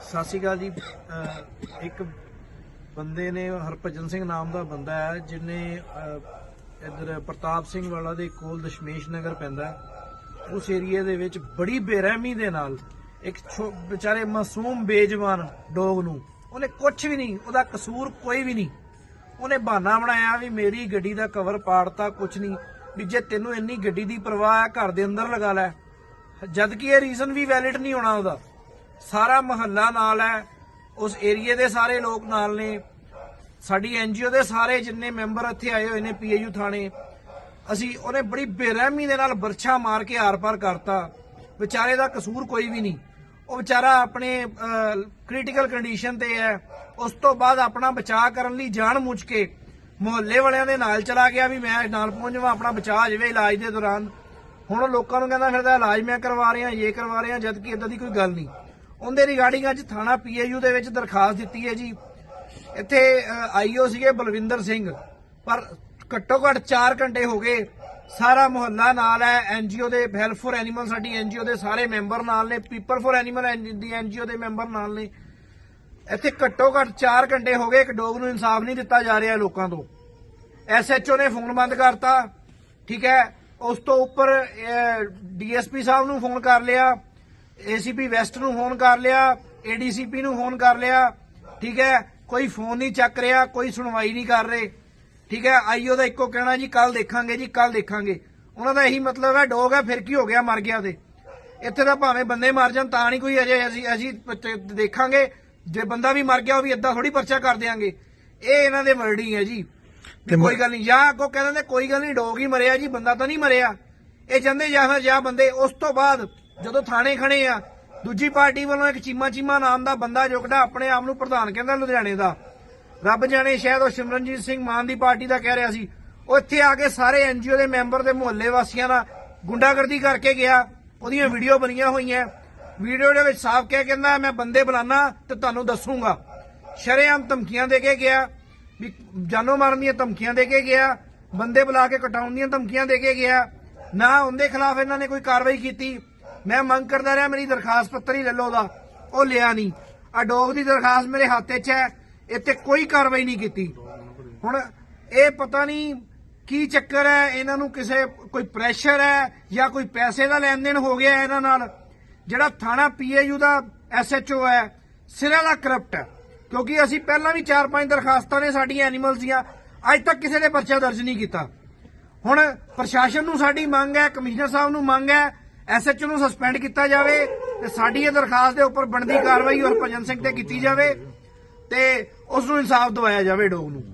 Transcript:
ਸਤਿ ਸ਼੍ਰੀ ਅਕਾਲ ਜੀ। ਇੱਕ ਬੰਦੇ ਨੇ ਹਰਭਜਨ ਸਿੰਘ ਨਾਮ ਦਾ ਬੰਦਾ ਹੈ ਜਿਨੇ ਇਧਰ ਪ੍ਰਤਾਪ ਸਿੰਘ ਵਾਲਾ ਦੇ ਕੋਲ ਦਸ਼ਮੇਸ਼ ਨਗਰ ਪੈਂਦਾ ਉਸ ਏਰੀਏ ਦੇ ਵਿੱਚ ਬੜੀ ਬੇਰਹਿਮੀ ਦੇ ਨਾਲ ਇੱਕ ਛੋ- ਵਿਚਾਰੇ ਮਾਸੂਮ ਬੇਜਵਾਨ ਡੋਗ ਨੂੰ, ਉਹਨੇ ਕੁਝ ਵੀ ਨਹੀਂ, ਉਹਦਾ ਕਸੂਰ ਕੋਈ ਵੀ ਨਹੀਂ। ਉਹਨੇ ਬਹਾਨਾ ਬਣਾਇਆ ਵੀ ਮੇਰੀ ਗੱਡੀ ਦਾ ਕਵਰ ਪਾੜਤਾ, ਕੁਛ ਨਹੀਂ। ਵੀ ਜੇ ਤੈਨੂੰ ਇੰਨੀ ਗੱਡੀ ਦੀ ਪਰਵਾਹ ਹੈ, ਘਰ ਦੇ ਅੰਦਰ ਲਗਾ ਲੈ। ਜਦ ਕਿ ਇਹ ਰੀਜ਼ਨ ਵੀ ਵੈਲਿਡ ਨਹੀਂ ਹੋਣਾ ਉਹਦਾ। ਸਾਰਾ ਮਹੱਲਾ ਨਾਲ ਹੈ। ਉਸ ਏਰੀਏ ਦੇ ਸਾਰੇ ਲੋਕ ਨਾਲ ਨੇ। ਸਾਡੀ ਐਨਜੀਓ ਦੇ ਸਾਰੇ ਜਿੰਨੇ ਮੈਂਬਰ ਇੱਥੇ ਆਏ ਹੋਏ ਨੇ ਪੀਏਯੂ ਥਾਣੇ, ਅਸੀਂ ਉਹਨੇ ਬੜੀ ਬੇਰਹਿਮੀ ਦੇ ਨਾਲ ਬਰਛਾ ਮਾਰ ਕੇ ਆਰ-ਪਾਰ ਕਰਤਾ। ਵਿਚਾਰੇ ਦਾ ਕਸੂਰ ਕੋਈ ਵੀ ਨਹੀਂ। ਉਹ ਵਿਚਾਰਾ ਆਪਣੇ ਕ੍ਰਿਟੀਕਲ ਕੰਡੀਸ਼ਨ ਤੇ ਹੈ। ਉਸ ਤੋਂ ਬਾਅਦ ਆਪਣਾ ਬਚਾਅ ਕਰਨ ਲਈ ਜਾਣ ਮੁੱਚ ਕੇ ਮੁਹੱਲੇ ਵਾਲਿਆਂ ਦੇ ਨਾਲ ਚਲਾ ਗਿਆ ਵੀ ਮੈਂ ਨਾਲ ਪਹੁੰਚ ਜਾਵਾਂ, ਆਪਣਾ ਬਚਾਅ ਜਾਵੇ ਇਲਾਜ ਦੇ ਦੌਰਾਨ। ਹੁਣ ਉਹ ਲੋਕਾਂ ਨੂੰ ਕਹਿੰਦਾ ਫਿਰਦਾ, ਇਲਾਜ ਮੈਂ ਕਰਵਾ ਰਿਹਾ, ਇਹ ਕਰਵਾ ਰਿਹਾ, ਜਦ ਕਿ ਇਦਾਂ ਦੀ ਕੋਈ ਗੱਲ ਨਹੀਂ। ਉਹਦੇ ਰਿਗਾਰਡਿੰਗ ਅੱਜ ਥਾਣਾ ਪੀਏਯੂ ਦੇ ਵਿੱਚ ਦਰਖਾਸਤ ਦਿੱਤੀ ਹੈ ਜੀ। ਇੱਥੇ ਆਈਓ ਸੀਗੇ ਬਲਵਿੰਦਰ ਸਿੰਘ, ਪਰ ਘੱਟੋ ਘੱਟ 4 ਘੰਟੇ ਹੋ ਗਏ ਸਾਰਾ ਮੁਹੱਲਾ ਨਾਲ ਹੈ ਐਨਜੀਓ ਦੇ ਹੈਲਪ ਫॉर ਐਨੀਮਲ ਸਾਡੀ ਐਨਜੀਓ ਦੇ ਸਾਰੇ ਮੈਂਬਰ ਨਾਲ ਨੇ ਪੀਪਲ ਫॉर ਐਨੀਮਲ ਦੀ ਐਨਜੀਓ ਦੇ ਮੈਂਬਰ ਨਾਲ ਨੇ। ਇੱਥੇ ਘੱਟੋ ਘੱਟ 4 ਘੰਟੇ ਹੋ ਗਏ, ਇੱਕ ਡੋਗ ਨੂੰ ਇਨਸਾਫ ਨਹੀਂ ਦਿੱਤਾ ਜਾ ਰਿਹਾ ਲੋਕਾਂ ਤੋਂ। ਐਸਐਚਓ ਨੇ ਫੋਨ ਬੰਦ ਕਰਤਾ, ਠੀਕ ਹੈ। ਉਸ ਤੋਂ ਉੱਪਰ ਡੀਐਸਪੀ ਸਾਹਿਬ ਨੂੰ ਫੋਨ ਕਰ ਲਿਆ ਏਸੀਪੀ ਵੈਸਟ ਨੂੰ ਫੋਨ ਕਰ ਲਿਆ ਏਡੀਸੀਪੀ ਨੂੰ ਫੋਨ ਕਰ ਲਿਆ, ਠੀਕ ਹੈ। ਕੋਈ ਫੋਨ ਨਹੀਂ ਚੱਕ ਰਿਹਾ, ਕੋਈ ਸੁਣਵਾਈ ਨਹੀਂ ਕਰ ਰਹੇ। ਠੀਕ ਹੈ ਆਈਓ ਦਾ ਇੱਕੋ ਕਹਿਣਾ ਜੀ ਕੱਲ ਦੇਖਾਂਗੇ ਜੀ ਕੱਲ ਦੇਖਾਂਗੇ। ਉਹਨਾਂ ਦਾ ਇਹੀ ਮਤਲਬ ਹੈ ਡੋਗ ਹੈ ਫਿਰ ਕੀ ਹੋ ਗਿਆ ਮਰ ਗਿਆ ਤੇ ਇੱਥੇ ਤਾਂ ਭਾਵੇਂ ਬੰਦੇ ਮਰ ਜਾਣ ਤਾਂ ਨਹੀਂ ਕੋਈ ਅਜੇ ਅਸੀਂ ਅਸੀਂ ਦੇਖਾਂਗੇ। ਜੇ ਬੰਦਾ ਵੀ ਮਰ ਗਿਆ ਉਹ ਵੀ ਇਦਾਂ ਥੋੜੀ ਪਰਚਾ ਕਰ ਦਿਆਂਗੇ। ਇਹ ਇਹਨਾਂ ਦੇ ਵਰਡਿੰਗ ਹੈ ਜੀ। ਤੇ ਕੋਈ ਗੱਲ ਨਹੀਂ ਜਾਂ ਅੱਗੋਂ ਕਹਿੰਦੇ ਨੇ ਕੋਈ ਗੱਲ ਨਹੀਂ ਡੋਗ ਹੀ ਮਰਿਆ ਜੀ ਬੰਦਾ ਤਾਂ ਨਹੀਂ ਮਰਿਆ। ਇਹ ਜਾਂਦੇ ਜਾਂ ਫਿਰ ਜਾਂ ਬੰਦੇ ਉਸ ਤੋਂ ਬਾਅਦ ਜਦੋਂ ਥਾਣੇ ਖੜੇ ਆ ਦੂਜੀ ਪਾਰਟੀ ਵੱਲੋਂ ਇੱਕ ਚੀਮਾ ਚੀਮਾ ਨਾਮ ਦਾ ਬੰਦਾ ਜੁਗੜਾ ਆਪਣੇ ਆਪ ਨੂੰ ਪ੍ਰਧਾਨ ਕਹਿੰਦਾ ਲੁਧਿਆਣੇ ਦਾ। ਰੱਬ ਜਾਣੇ ਸ਼ਾਇਦ ਉਹ ਸਿਮਰਨਜੀਤ ਸਿੰਘ ਮਾਨ ਦੀ ਪਾਰਟੀ ਦਾ ਕਹਿ ਰਿਹਾ ਸੀ। ਉਹ ਇੱਥੇ ਆ ਕੇ ਸਾਰੇ ਐਨਜੀਓ ਦੇ ਮੈਂਬਰ ਦੇ ਮੁਹੱਲੇ ਵਾਸੀਆਂ ਨਾਲ ਗੁੰਡਾਗਰਦੀ ਕਰਕੇ ਗਿਆ। ਉਹਦੀਆਂ ਵੀਡੀਓ ਬਣੀਆਂ ਹੋਈਆਂ। ਵੀਡੀਓ ਦੇ ਵਿੱਚ ਸਾਫ਼ ਕਹਿ ਕਹਿੰਦਾ, ਮੈਂ ਬੰਦੇ ਬੁਲਾਣਾ ਤੇ ਤੁਹਾਨੂੰ ਦੱਸੂਗਾ। ਸ਼ਰੇਆਮ ਧਮਕੀਆਂ ਦੇ ਕੇ ਗਿਆ। ਵੀ ਜਾਨੋਂ ਮਾਰਨ ਦੀਆਂ ਧਮਕੀਆਂ ਦੇ ਕੇ ਗਿਆ। ਬੰਦੇ ਬੁਲਾ ਕੇ ਕਟਾਉਣ ਦੀਆਂ ਧਮਕੀਆਂ ਦੇ ਕੇ ਗਿਆ। ਨਾ ਉਹਦੇ ਖਿਲਾਫ ਇਹਨਾਂ ਨੇ ਕੋਈ ਕਾਰਵਾਈ ਕੀਤੀ। ਮੈਂ ਮੰਗ ਕਰਦਾ ਰਿਹਾ, ਮੇਰੀ ਦਰਖਾਸਤ ਪੱਤਰ ਹੀ ਲੈ ਲਓ ਉਹਦਾ। ਉਹ ਲਿਆ ਨਹੀਂ। ਆ ਦੀ ਦਰਖਾਸਤ ਮੇਰੇ ਹੱਥ 'ਚ ਹੈ। ਇੱਥੇ ਕੋਈ ਕਾਰਵਾਈ ਨਹੀਂ ਕੀਤੀ। ਹੁਣ ਇਹ ਪਤਾ ਨਹੀਂ ਕੀ ਚੱਕਰ ਹੈ, ਇਹਨਾਂ ਨੂੰ ਕਿਸੇ, ਕੋਈ ਪ੍ਰੈਸ਼ਰ ਹੈ ਜਾਂ ਕੋਈ ਪੈਸੇ ਦਾ ਲੈਣ ਦੇਣ ਹੋ ਗਿਆ ਇਹਨਾਂ ਨਾਲ। ਜਿਹੜਾ ਥਾਣਾ ਪੀਏਯੂ ਦਾ ਐਸਐਚਓ ਹੈ, ਸਿਰਾਂ ਦਾ ਕਰਪਟ ਹੈ। ਕਿਉਂਕਿ ਅਸੀਂ ਪਹਿਲਾਂ ਵੀ 4-5 ਦਰਖਾਸਤਾਂ ਨੇ ਸਾਡੀਆਂ ਐਨੀਮਲਸ ਦੀਆਂ, ਅੱਜ ਤੱਕ ਕਿਸੇ ਨੇ ਪਰਚਾ ਦਰਜ ਨਹੀਂ ਕੀਤਾ। ਹੁਣ ਪ੍ਰਸ਼ਾਸਨ ਨੂੰ ਸਾਡੀ ਮੰਗ ਹੈ, ਕਮਿਸ਼ਨਰ ਸਾਹਿਬ ਨੂੰ ਮੰਗ ਹੈ, ਐਸਐਚਓ ਨੂੰ ਸਸਪੈਂਡ ਕੀਤਾ ਜਾਵੇ ਤੇ ਸਾਡੀ ਇਹ ਦਰਖਾਸਤ ਦੇ ਉੱਪਰ ਬਣਦੀ ਕਾਰਵਾਈ ਹਰਭਜਨ ਸਿੰਘ ਤੇ ਕੀਤੀ ਜਾਵੇ। ਤੇ ਉਸ ਨੂੰ ਇਨਸਾਫ ਦਿਵਾਇਆ ਜਾਵੇ ਡੋਗ ਨੂੰ।